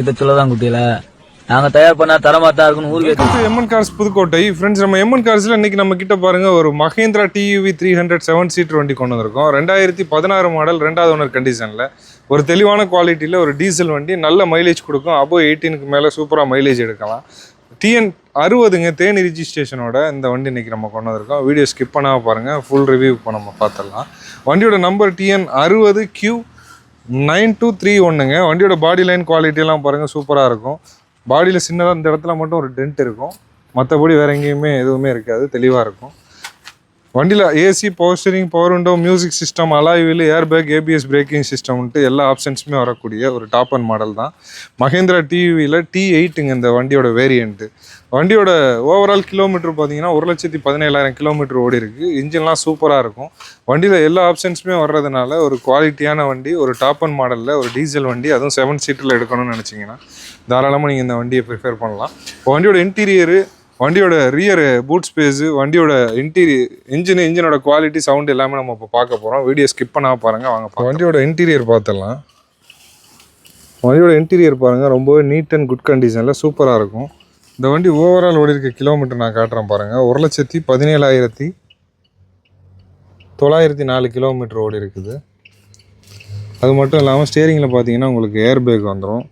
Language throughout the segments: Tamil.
இதை சொல்லதான் குட்டியில. நாங்க தயார் பண்ணா தரமா தான் இருக்குன்னு ஊருக்கே. MN cars Pudukkottai. ஃப்ரெண்ட்ஸ் நம்ம எம்என் கார்ஸ்ல இன்னைக்கு நம்ம கிட்ட பாருங்க ஒரு Mahindra TUV three hundred seven seat வண்டி கொண்டு வந்திருக்கோம். ரெண்டாயிரத்தி பதினாறு மாடல் ரெண்டாவது ஓனர் கண்டிஷனில் ஒரு தெளிவான குவாலிட்டியில் ஒரு டீசல் வண்டி நல்ல மைலேஜ் கொடுக்கும். அபோ எயிட்டீனுக்கு மேலே சூப்பராக மைலேஜ் எடுக்கலாம். டிஎன் அறுபதுங்க தேனி ரிஜிஸ்ட்ரேஷனோட இந்த வண்டி இன்னைக்கு நம்ம கொண்டு வந்திருக்கோம். வீடியோ ஸ்கிப் பண்ணாம பாருங்க ஃபுல் ரிவ்யூ இப்போ நம்ம பார்த்துடலாம். வண்டியோட நம்பர் டிஎன் அறுபது கியூ நைன் டூ த்ரீ ஒன்றுங்க வண்டியோட பாடி லைன் குவாலிட்டியெல்லாம் பாருங்கள் சூப்பராக இருக்கும். பாடியில் சின்னதாக இந்த இடத்துல மட்டும் ஒரு டென்ட் இருக்கும். மற்றபடி வேற எங்கேயுமே எதுவுமே இருக்காது தெளிவாக இருக்கும். வண்டியில் AC power steering power window music system alloy wheel air bag ABS braking சிஸ்டம்ன்ட்டு எல்லா ஆப்ஷன்ஸுமே வரக்கூடிய ஒரு டாப் அண்ட் மாடல் தான். மகேந்திரா டிவியில் டி எயிட்டுங்க இந்த வண்டியோட வேரியண்ட்டு வண்டியோட ஓவரால் கிலோமீட்டர் பார்த்தீங்கன்னா ஒரு லட்சத்தி பதினேழாயிரம் கிலோமீட்டர் ஓடி இருக்கு. இன்ஜின்லாம் சூப்பராக இருக்கும். வண்டியில் எல்லா ஆப்ஷன்ஸுமே வர்றதுனால ஒரு குவாலிட்டியான வண்டி ஒரு டாப் அண்ட் மாடலில் ஒரு டீசல் வண்டி அதுவும் செவன் சீட்டில் எடுக்கணும்னு நினச்சிங்கன்னா தாராளமாக நீங்கள் இந்த வண்டியை ப்ரிஃபேர் பண்ணலாம். இப்போ வண்டியோட இன்டீரியரு வண்டியோட ரியர் பூட் ஸ்பேஸு வண்டியோட இன்டீரியர் இன்ஜின் இன்ஜினோட குவாலிட்டி சவுண்ட் எல்லாமே நம்ம இப்போ பார்க்க போகிறோம் வீடியோ ஸ்கிப் பண்ணாம பாருங்கள் வாங்க வண்டியோட இன்டீரியர் பார்த்துடலாம் வண்டியோட இன்டீரியர் பாருங்கள் ரொம்பவே நீட் அண்ட் குட் கண்டிஷனில் சூப்பராக இருக்கும். இந்த வண்டி ஓவரால் ஓடி இருக்க கிலோமீட்டர் நான் காட்டுறேன் பாருங்கள் ஒரு லட்சத்தி பதினேழாயிரத்தி தொள்ளாயிரத்தி நாலு கிலோமீட்டர் ஓடி இருக்குது. அது மட்டும் இல்லாமல் ஸ்டேரிங்கில் பார்த்தீங்கன்னா உங்களுக்கு ஏர் பேக் வந்துடும்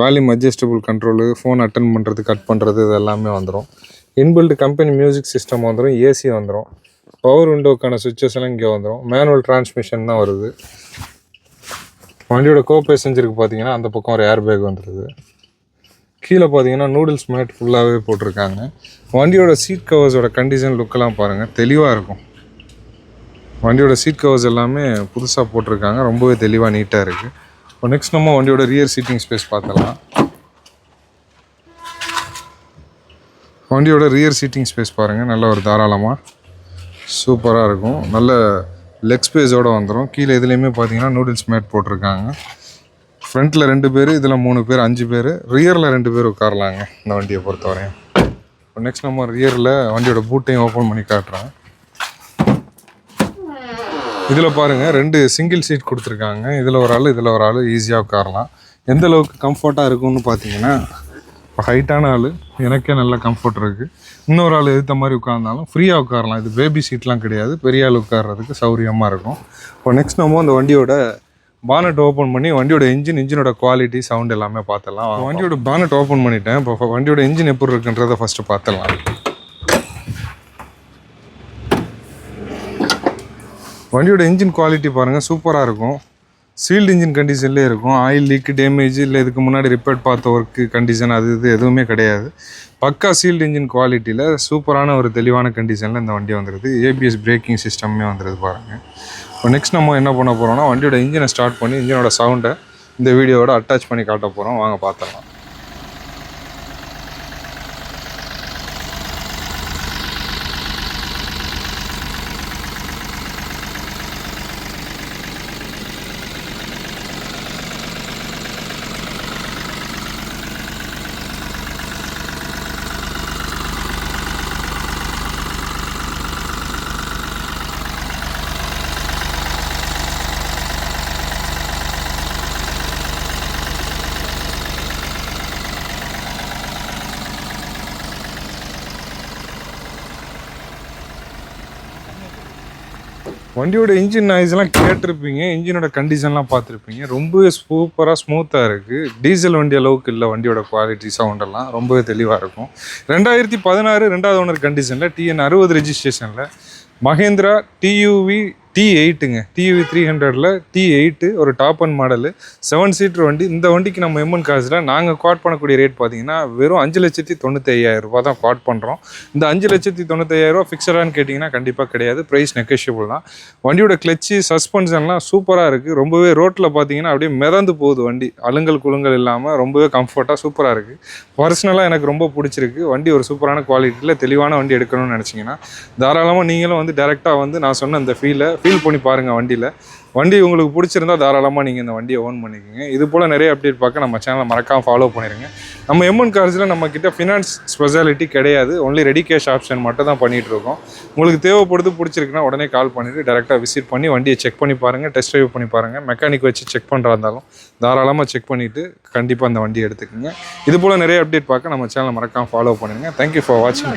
volume adjustable control phone attend பண்ணுறது கட் பண்ணுறது இது எல்லாமே வந்துடும் இன்பில்ட் கம்பெனி மியூசிக் சிஸ்டம் வந்துடும் ஏசி வந்துடும் பவர் விண்டோக்கான சுவிச்சஸ் எல்லாம் இங்கே வந்துடும் மேனுவல் டிரான்ஸ்மிஷன் தான் வருது. வண்டியோட கோ பேசஞ்சருக்கு பார்த்தீங்கன்னா அந்த பக்கம் ஒரு ஏர் பேக் வந்துடுது கீழே பார்த்தீங்கன்னா நூடுல்ஸ் மேட் ஃபுல்லாகவே போட்டிருக்காங்க. வண்டியோட சீட் கவர்ஸோட கண்டிஷன் லுக்கெல்லாம் பாருங்கள் தெளிவாக இருக்கும். வண்டியோட சீட் கவர்ஸ் எல்லாமே புதுசாக போட்டிருக்காங்க. ரொம்பவே தெளிவாக நீட்டாக இருக்குது இப்போ நெக்ஸ்ட் நம்ம வண்டியோட ரியர் சீட்டிங் ஸ்பேஸ் பார்த்தலாம் வண்டியோட ரியர் சீட்டிங் ஸ்பேஸ் பாருங்கள் நல்ல ஒரு தாராளமாக சூப்பராக இருக்கும். நல்ல லெக் ஸ்பேஸோடு வந்துடும் கீழே இதுலேயுமே பார்த்தீங்கன்னா நூடுல்ஸ் மேட் போட்டிருக்காங்க. ஃப்ரண்ட்டில் ரெண்டு பேர் இதில் மூணு பேர் அஞ்சு பேர். ரியரில் ரெண்டு பேர் உட்காரலாங்க இந்த வண்டியை பொறுத்தவரையும். இப்போ நெக்ஸ்ட் நம்ம ரியரில் வண்டியோட பூட்டையும் ஓப்பன் பண்ணி காட்டுறேன். இதில் பாருங்கள் ரெண்டு சிங்கிள் சீட் கொடுத்துருக்காங்க. இதில் ஒரு ஆள் இதில் ஒரு ஆள் ஈஸியாக உட்காரலாம். எந்த அளவுக்கு கம்ஃபர்ட்டாக இருக்கும்னு பார்த்தீங்கன்னா இப்போ ஹைட்டான ஆள் எனக்கே நல்ல கம்ஃபர்ட் இருக்குது இன்னொரு ஆள் எதிர்த்த மாதிரி உட்கார்ந்தாலும் ஃப்ரீயாக உட்காரலாம். இது பேபி சீட்லாம் கிடையாது. பெரிய ஆள் உட்கார்றதுக்கு சௌரியமாக இருக்கும். இப்போ நெக்ஸ்ட் நம்ம அந்த வண்டியோட பானட் ஓப்பன் பண்ணி வண்டியோட இன்ஜின் இன்ஜினோட குவாலிட்டி சவுண்ட் எல்லாமே பார்த்துடலாம். வண்டியோட பானட் ஓப்பன் பண்ணிட்டேன். இப்போ வண்டியோட இன்ஜின் எப்படி இருக்குன்றதை ஃபஸ்ட்டு பார்த்துடலாம். வண்டியோட இன்ஜின் குவாலிட்டி பாருங்கள் சூப்பராக இருக்கும். சீல்டு இன்ஜின் கண்டிஷன்லேயே இருக்கும். ஆயில் லீக் டேமேஜ் இல்லை இதுக்கு முன்னாடி ரிப்பேர் பார்த்த ஒர்க்கு கண்டிஷன் அது இது எதுவுமே கிடையாது. பக்கா சீல்டு இன்ஜின் குவாலிட்டியில் சூப்பரான ஒரு தெளிவான கண்டிஷனில் இந்த வண்டி வந்துடுது ஏபிஎஸ் பிரேக்கிங் சிஸ்டமே வந்துடுது பாருங்கள் இப்போ நெக்ஸ்ட் நம்ம என்ன பண்ண போகிறோம்னா வண்டியோட இன்ஜினை ஸ்டார்ட் பண்ணி இன்ஜினோட சவுண்டை இந்த வீடியோவோட அட்டாச் பண்ணி காட்ட போகிறோம் வாங்க பார்த்துடலாம் வண்டியோட இன்ஜின் நாய்ஸ்லாம் கேட்டிருப்பீங்க. இன்ஜினோட கண்டிஷன்லாம் பார்த்துருப்பீங்க. ரொம்பவே சூப்பராக ஸ்மூத்தாக இருக்குது டீசல் வண்டி அளவுக்கு இல்லை வண்டியோட குவாலிட்டி சவுண்டெல்லாம் ரொம்பவே தெளிவாக இருக்கும். ரெண்டாயிரத்தி பதினாறு ரெண்டாவது ஓனர் கண்டிஷனில் டிஎன் அறுபது ரெஜிஸ்ட்ரேஷனில் மகேந்திரா டியூவி டி எயிட்டுங்க டிவி த்ரீ ஹண்ட்ரடில் டி எயிட்டு ஒரு top and model seven seater வண்டி. இந்த வண்டிக்கு நம்ம எம்என் காசில் நாங்கள் குவாட் பண்ணக்கூடிய ரேட் பார்த்தீங்கன்னா வெறும் அஞ்சு லட்சத்தி தொண்ணூற்றி ஐயாயிரம் ரூபா தான் குவாட் பண்ணுறோம் இந்த அஞ்சு லட்சத்தி தொண்ணூத்தையாயிரரூவா ஃபிக்ஸடான்னு கேட்டிங்கன்னா கண்டிப்பாக கிடையாது. ப்ரைஸ் நெகோஷியபிள் தான். வண்டியோட கிளச்சு சஸ்பென்ஷன்லாம் சூப்பராக இருக்குது ரொம்பவே ரோட்டில் பார்த்தீங்கன்னா அப்படியே மிதந்து போகுது வண்டி. அலுங்கல் குலுங்கல் இல்லாமல் ரொம்பவே கம்ஃபர்ட்டாக சூப்பராக இருக்குது பர்சனலாக எனக்கு ரொம்ப பிடிச்சிருக்கு. வண்டி ஒரு சூப்பரான குவாலிட்டியில் தெளிவான வண்டி எடுக்கணும்னு நினச்சிங்கன்னா தாராளமாக நீங்களும் வந்து டேரெக்டாக வந்து நான் சொன்ன அந்த ஃபீலை ஃபீல் பண்ணி பாருங்கள் வண்டியில் வண்டி உங்களுக்கு பிடிச்சிருந்தா தாராளமாக நீங்கள் இந்த வண்டியை ஓன் பண்ணிக்கோங்க இது போல் நிறைய அப்டேட் பார்க்க நம்ம சேனலை மறக்காமல் ஃபாலோ பண்ணிடுங்க நம்ம எம்என் கார்ஸில் நம்ம கிட்ட ஃபினான்ஸ் ஸ்பெஷாலிட்டி கிடையாது ஒன்லி ரெடி கேஷ் ஆப்ஷன் மட்டும் தான் பண்ணிகிட்டு இருக்கோம் உங்களுக்கு தேவைப்படுது பிடிச்சிருக்குன்னா உடனே கால் பண்ணிவிட்டு டேரெக்டாக விசிட் பண்ணி வண்டியை செக் பண்ணி பாருங்கள் டெஸ்ட் ட்ரைவ் பண்ணி பாருங்கள் மெக்கானிக் வச்சு செக் பண்ணுறா இருந்தாலும் தாராளமாக செக் பண்ணிவிட்டு கண்டிப்பாக அந்த வண்டியை எடுத்துக்கோங்க இது போல் நிறைய அப்டேட் பார்க்க நம்ம சேனலை மறக்காமல் ஃபாலோ பண்ணுங்கள் தேங்க்யூ ஃபார் வாட்சிங்